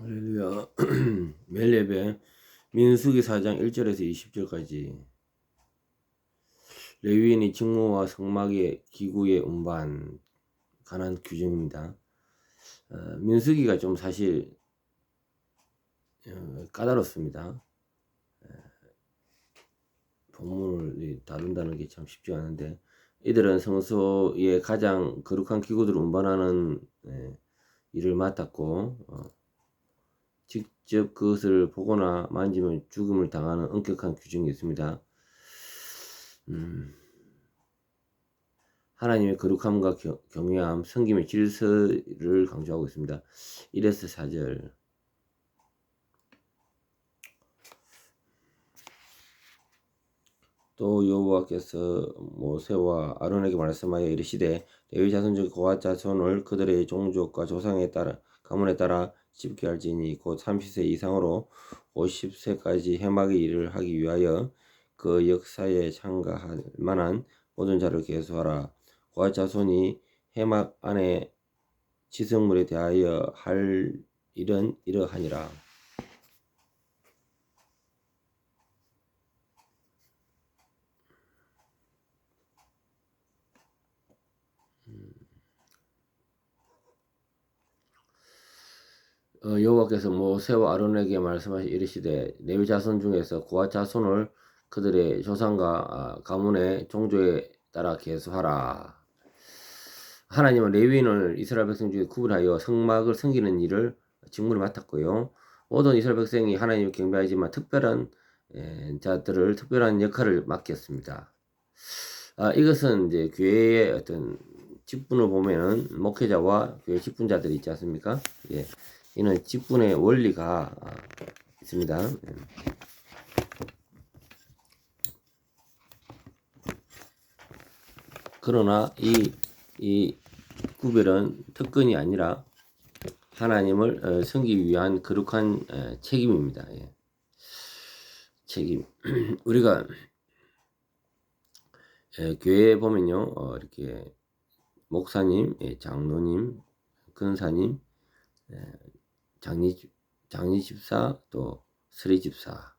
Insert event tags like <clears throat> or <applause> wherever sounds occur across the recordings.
할렐루야. <clears throat> 예배 민수기 4장 1절에서 20절까지 레위인이 직무와 성막의 기구의 운반 관한 규정입니다. 어, 민수기가 좀 사실 어, 까다롭습니다. 에, 본문을 다룬다는 게 참 쉽지 않은데 이들은 성소의 가장 거룩한 기구들을 운반하는 에, 일을 맡았고 어, 직접 그것을 보거나 만지면 죽음을 당하는 엄격한 규정이 있습니다. 음, 하나님의 거룩함과 겨- 경외함, 성김의 질서를 강조하고 있습니다. 1에서 4절. 또 여호와께서 모세와 아론에게 말씀하여 이르시되 레위 자손 중 고앗 자손을 그들의 종족과 조상에 따라 가문에 따라 할지니 곧 30세 이상으로 50세까지 해마의 일을 하기 위하여 그 역사에 참가할 만한 모든 자를 계수하라. 고앗 자손이 해막 안에 지성물에 대하여 할 일은 이러하니라. 여호와께서 모세와 아론에게 말씀하시 이르시되 레위 자손 중에서 고앗 자손을 그들의 조상과 아, 가문의 종조에 따라 계수하라. 하나님은 레위인을 이스라엘 백성 중에 구분하여 성막을 섬기는 일을 직무를 맡았고요. 모든 이스라엘 백성이 하나님을 경배하지만 특별한 에, 자들을 특별한 역할을 맡겼습니다. 아, 이것은 이제 교회의 어떤 직분을 보면은 목회자와 교회 직분자들이 있지 않습니까? 예. 이는 직분의 원리가 아, 있습니다. 예. 그러나 이, 이 구별은 특권이 아니라 하나님을 어, 섬기기 위한 거룩한 어, 책임입니다. 예. 책임. <clears throat> 우리가 예, 교회에 보면요, 어, 이렇게 목사님, 예, 장로님, 근사님, 예, 장리 장리 집사 또 스리 집사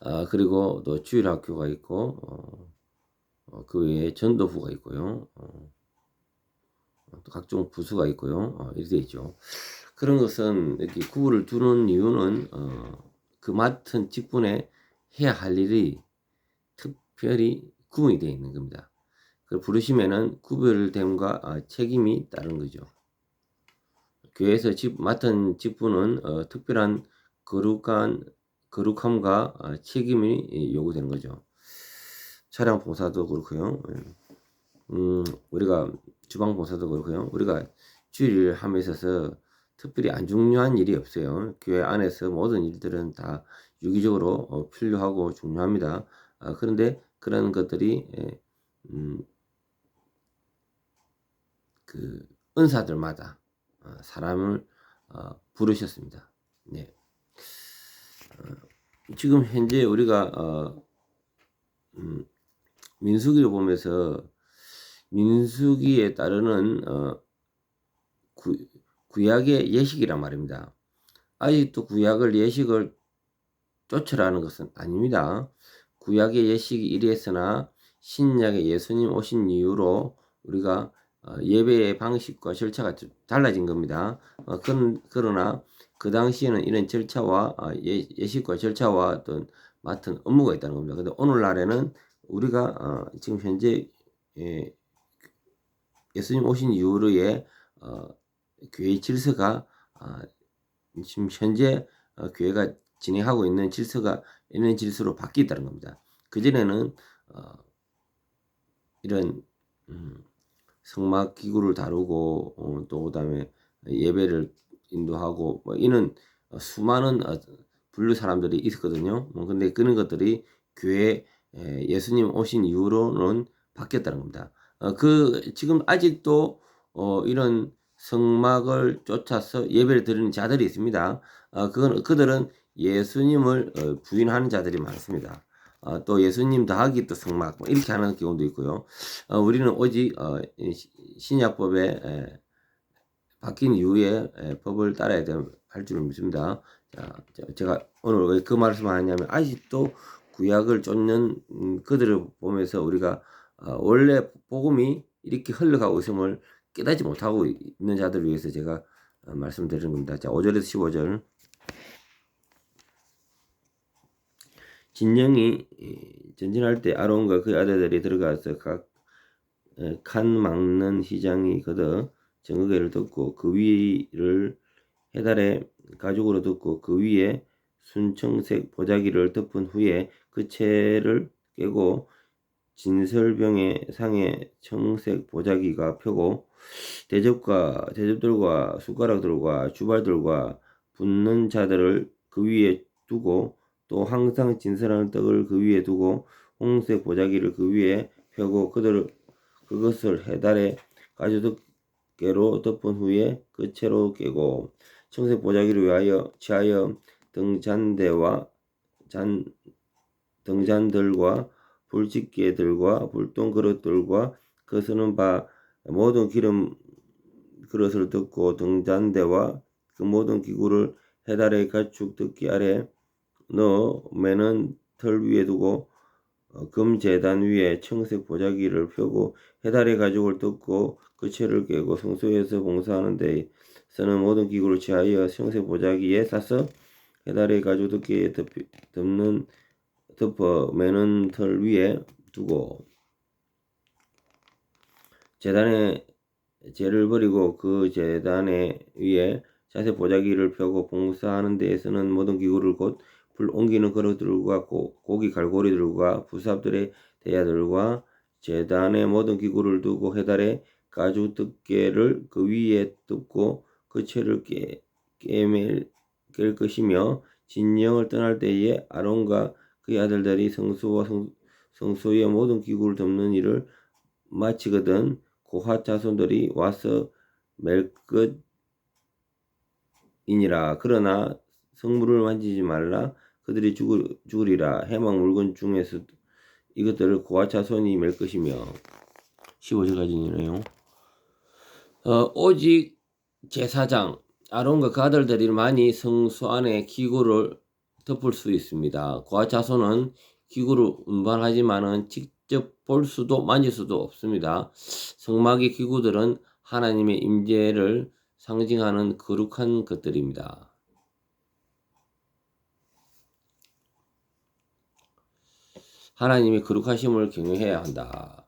아 그리고 또 주일학교가 있고 어, 어, 그 외에 전도부가 있고요 어, 또 각종 부수가 있고요 어, 이렇게 돼 있죠 그런 것은 이렇게 구분을 두는 이유는 어, 그 맡은 직분에 해야 할 일이 특별히 구분이 되어 있는 겁니다. 그 부르시면은 구별됨과 아, 책임이 따른 거죠. 교회에서 집, 맡은 직분은 어, 특별한 거룩한 거룩함과 어, 책임이 요구되는 거죠. 차량 봉사도 그렇고요. 예. 음, 우리가 주방 봉사도 그렇고요. 우리가 주일을 함에 있어서 특별히 안 중요한 일이 없어요. 교회 안에서 모든 일들은 다 유기적으로 어, 필요하고 중요합니다. 아, 그런데 그런 것들이 예, 음, 그 은사들마다 어, 사람을 어, 부르셨습니다. 네. 어, 지금 현재 우리가 어, 음, 민수기를 보면서 민수기에 따르는 어, 구, 구약의 예식이란 말입니다. 아직도 구약을 예식을 쫓으라는 것은 아닙니다. 구약의 예식이 이랬으나 신약의 예수님 오신 이후로 우리가 어, 예배의 방식과 절차가 좀 달라진 겁니다. 어, 그, 그러나 그 당시에는 이런 절차와 어, 예, 예식과 절차와 어떤 맡은 업무가 있다는 겁니다. 근데 오늘날에는 우리가 어, 지금 현재 예, 예수님 오신 이후로의 어, 교회 질서가 어, 지금 현재 어, 교회가 진행하고 있는 질서가 있는 질서로 바뀌었다는 겁니다. 그전에는 어, 이런 음, 성막 기구를 다루고 어, 또 그다음에 예배를 인도하고 뭐 이런 어, 수많은 어, 분류 사람들이 있었거든요. 뭐 근데 그런 것들이 교회 에, 예수님 오신 이후로는 바뀌었다는 겁니다. 어, 그 지금 아직도 어, 이런 성막을 쫓아서 예배를 드리는 자들이 있습니다. 어, 그건 그들은 예수님을 어, 부인하는 자들이 많습니다. 어, 또 예수님 더하기 또 성막 뭐 이렇게 하는 경우도 있고요. 어, 우리는 오직 어, 신약법에 에, 바뀐 이후에 에, 법을 따라야 되, 할줄 믿습니다. 자, 자, 제가 오늘 왜 그 말씀을 하냐면 아직도 구약을 쫓는 음, 그들을 보면서 우리가 어, 원래 복음이 이렇게 흘러가고 있음을 깨닫지 못하고 있는 자들을 위해서 제가 어, 말씀드리는 겁니다. 자, 5절에서 15절. 진영이 이, 전진할 때 아론과 그의 아들들이 들어가서 각 칸 막는 시장이 걷어 정거개를 듣고 그 위를 해달에 가죽으로 덮고 그 위에 순청색 보자기를 덮은 후에 그 채를 깨고 진설병의 상에 청색 보자기가 펴고 대접과 대접들과 숟가락들과 주발들과 붓는 자들을 그 위에 두고 또 항상 진설하는 떡을 그 위에 두고 홍색 보자기를 그 위에 펴고 그들을 그것을 해달에 가죽개로 덮은 후에 그 채로 깨고 청색 보자기를 위하여 취하여 등잔대와 잔 등잔들과 불집게들과 불똥 그릇들과 그 쓰는 바 모든 기름 그릇을 듣고 등잔대와 그 모든 기구를 해달의 가축 듣기 아래 넣어 매는 털 위에 두고 어, 금 재단 위에 청색 보자기를 펴고 해달의 가죽을 뜯고 그 채를 깨고 성소에서 봉사하는 데 쓰는 모든 기구를 취하여 청색 보자기에 싸서 해달의 가죽 덮기에 덮는 덮어 매는 털 위에 두고 재단에 재를 버리고 그 재단에 위에 자세 보자기를 펴고 봉사하는 데에 쓰는 모든 기구를 곧 불 옮기는 그릇들과 고, 고기 갈고리들과 부삽들의 대야들과 재단의 모든 기구를 두고 해달에 가죽 덮개를 그 위에 덮고 그 채를 깨, 깨맬 깰 것이며 진영을 떠날 때에 아론과 그의 아들들이 성소와 성, 성소의 모든 기구를 덮는 일을 마치거든 고핫 자손들이 와서 멜 것이니라. 그러나 성물을 만지지 말라 그들이 죽을, 죽으리라 해망 물건 중에서 이것들을 고핫 자손이 멜 것이며 15절까지네요 어, 오직 제사장 아론과 그 아들들이 성소 안에 기구를 덮을 수 있습니다. 고아 자손은 기구를 운반하지만은 직접 볼 수도 만질 수도 없습니다. 성막의 기구들은 하나님의 임재를 상징하는 거룩한 것들입니다. 하나님의 거룩하심을 경외해야 한다.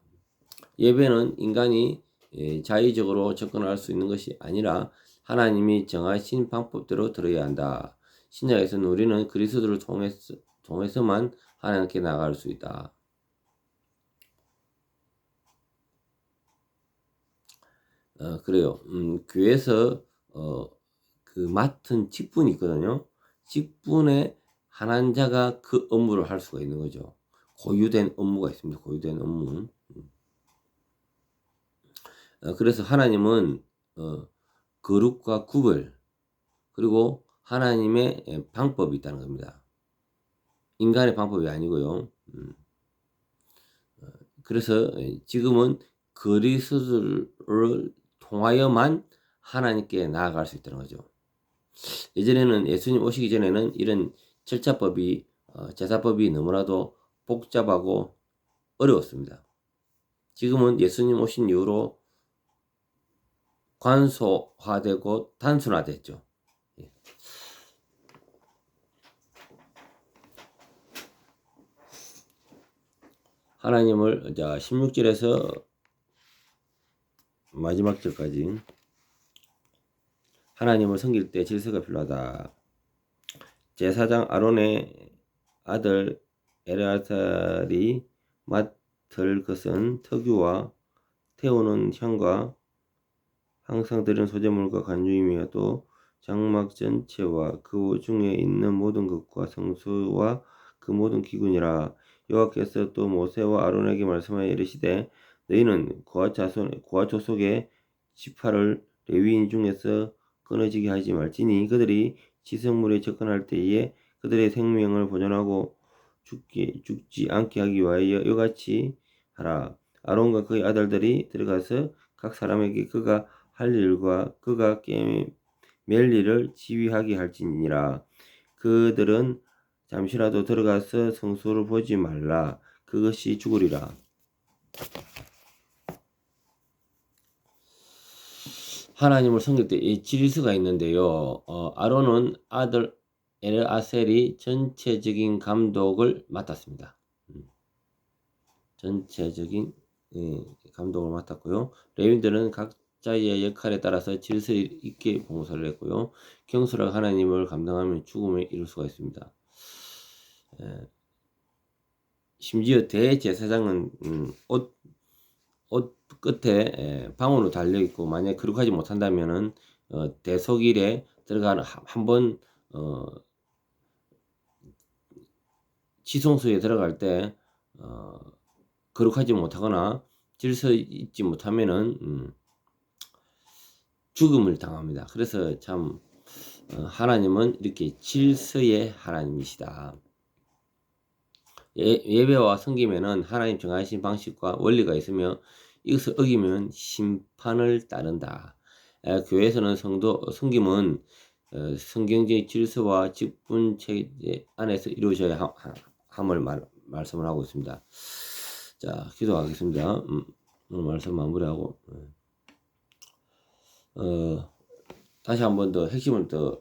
예배는 인간이 예, 자의적으로 접근할 수 있는 것이 아니라 하나님이 정하신 방법대로 들어야 한다. 신약에서는 우리는 그리스도를 통해서, 통해서만 하나님께 나갈 수 있다. 어, 그래요. 음, 교회에서 어, 그 맡은 직분이 있거든요. 직분에 한 자가 그 업무를 할 수가 있는 거죠. 고유된 업무가 있습니다. 고유된 업무. 음. 어, 그래서 하나님은 어, 거룩과 구별 그리고 하나님의 예, 방법이 있다는 겁니다. 인간의 방법이 아니고요. 음. 어, 그래서 예, 지금은 그리스도를 통하여만 하나님께 나아갈 수 있다는 거죠. 예전에는 예수님 오시기 전에는 이런 절차법이 어, 제사법이 너무나도 복잡하고 어려웠습니다. 지금은 예수님 오신 이후로 관소화되고 단순화됐죠. 하나님을 자 16절에서 마지막 절까지 하나님을 섬길 때 질서가 필요하다. 제사장 아론의 아들 에르아살이 맡을 것은 특유와 태우는 향과 항상 드린 소재물과 간주이며 또 장막 전체와 그 중에 있는 모든 것과 성소와 그 모든 기군이라. 여호와께서 또 모세와 아론에게 말씀하여 이르시되 너희는 고아 자손 고아 조속의 지파를 레위인 중에서 끊어지게 하지 말지니 그들이 지성물에 접근할 때에 그들의 생명을 보존하고 죽기, 죽지 않게 하기 위하여 이같이 하라. 아론과 그의 아들들이 들어가서 각 사람에게 그가 할 일과 그가 깨매는 멜리를 지휘하게 할지니라. 그들은 잠시라도 들어가서 성소를 보지 말라. 그것이 죽으리라. 하나님을 섬길 때이 지리스가 있는데요. 어, 아론은 아들 엘아셀이 전체적인 감독을 맡았습니다. 음. 전체적인 예, 감독을 맡았고요. 레윈들은 각자의 역할에 따라서 질서를 있게 봉사를 했고요. 경솔하게 하나님을 감당하면 죽음에 이를 수가 있습니다. 예, 심지어 대제사장은 음, 옷, 옷 끝에 예, 방울로 달려 있고 만약 그렇게 하지 못한다면은 어, 대속일에 들어가는 한번 어, 지성소에 들어갈 때 어, 거룩하지 못하거나 질서 있지 못하면은 음, 죽음을 당합니다. 그래서 참 어, 하나님은 이렇게 질서의 하나님이시다. 예, 예배와 섬김에는 하나님 정하신 방식과 원리가 있으며 이것을 어기면 심판을 따른다. 에, 교회에서는 성도 섬김은 어, 성경적 질서와 직분 체제 안에서 이루어져야 하, 함을 말, 말씀을 하고 있습니다. 자, 기도하겠습니다. 음, 오늘 말씀 마무리하고 어, 다시 한 번 더 핵심을 더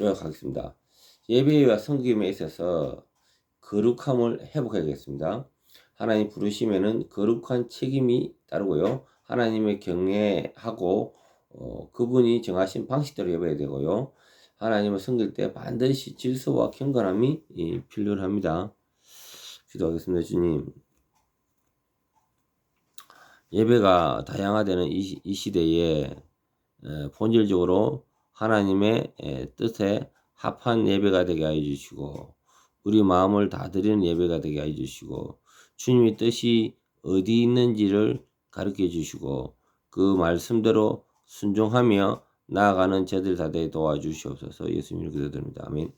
요약하겠습니다. 예배와 성김에 있어서 거룩함을 회복해야겠습니다. 하나님 부르시면은 거룩한 책임이 따르고요. 하나님의 경외하고 어, 그분이 정하신 방식대로 예배해야 되고요. 하나님을 섬길 때 반드시 질서와 경건함이 예, 필요합니다. 기도하겠습니다, 주님. 예배가 다양화되는 이, 이 시대에 에, 본질적으로 하나님의 에, 뜻에 합한 예배가 되게 하여 주시고 우리 마음을 다 드리는 예배가 되게 하여 주시고 주님의 뜻이 어디 있는지를 가르쳐 주시고 그 말씀대로 순종하며 나아가는 저들 다 되게 도와주시옵소서 예수님을 기도드립니다. 아멘.